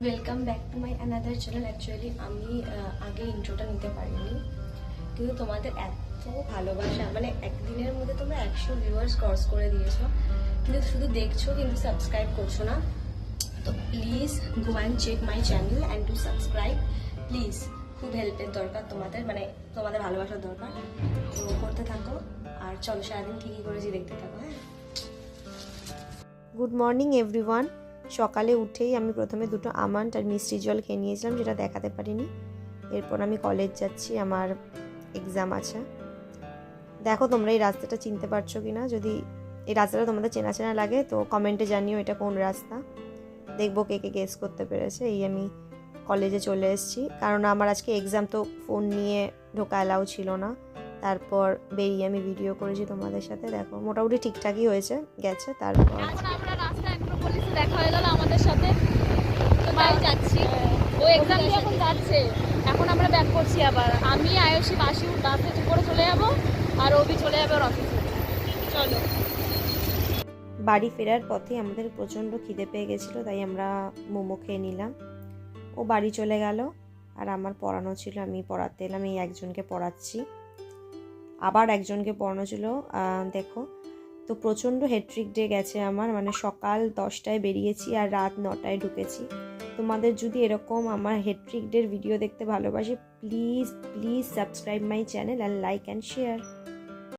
Welcome back to my another channel actually আমি আগে ইন্ট্রোটা নিতে পারিনি। কিন্তু তোমাদের এত ভালোবাসা মানে একদিনের মধ্যে তোমরা একশো ভিউয়ার্স ক্রস করে দিয়েছ। কিন্তু শুধু দেখছ, কিন্তু সাবস্ক্রাইব করছ না। তো please go and check my channel and to subscribe please খুব হেল্পের দরকার তোমাদের মানে তোমাদের ভালোবাসার দরকার। তো করতে থাকো, আর চলো সারাদিন কী কী করেছি দেখতে থাকো হ্যাঁ। গুড মর্নিং এভরিওয়ান সকালে উঠেই আমি প্রথমে দুটো আমন্ড আর মিষ্টি জল খেয়ে নিয়েছিলাম, যেটা দেখাতে পারিনি। এরপর আমি কলেজ যাচ্ছি, আমার এক্সাম আছে। দেখো তোমরা এই রাস্তাটা চিনতে পারছ কি না যদি এই রাস্তাটা তোমাদের চেনা চেনা লাগে, তো কমেন্টে জানিও এটা কোন রাস্তা। দেখব কে কে গেস করতে পেরেছে, এই আমি কলেজে চলে এসেছি। কারণ আমার আজকে এক্সাম তো ফোন নিয়ে ঢোকা অ্যালাউ ছিল না। তারপর বেরিয়ে আমি ভিডিও করেছি তোমাদের সাথে। দেখো, মোটামুটি ঠিকঠাকই হয়েছে, গেছে, তারপর হয়ে গেল আমাদের সাথে তো তাই যাচ্ছি ও এক্সাম দিয়ে এখন এখন আমরা ব্যাক করছি আবার। আমি, আয়ুষী বাসি বাসে করে চলে যাব আর অভি চলে যাবে অফিসে চলো। বাড়ি ফেরার পথে আমাদের প্রচণ্ড খিদে পেয়ে গেছিল, তাই আমরা মোমো খেয়ে নিলাম। ও বাড়ি চলে গেল আর আমার পড়ানো ছিল, আমি পড়াতে এলাম, এই একজনকে পড়াচ্ছি। আবার একজনকে পড়ানো ছিল দেখো, তো প্রচণ্ড হেট্রিক ডে গেছে আমার মানে সকাল দশটায় বেরিয়েছি আর রাত নটায় ঢুকেছি। তোমাদের যদি এরকম আমার হেট্রিকদের ভিডিও দেখতে ভালোবাসে please please subscribe my channel and like and share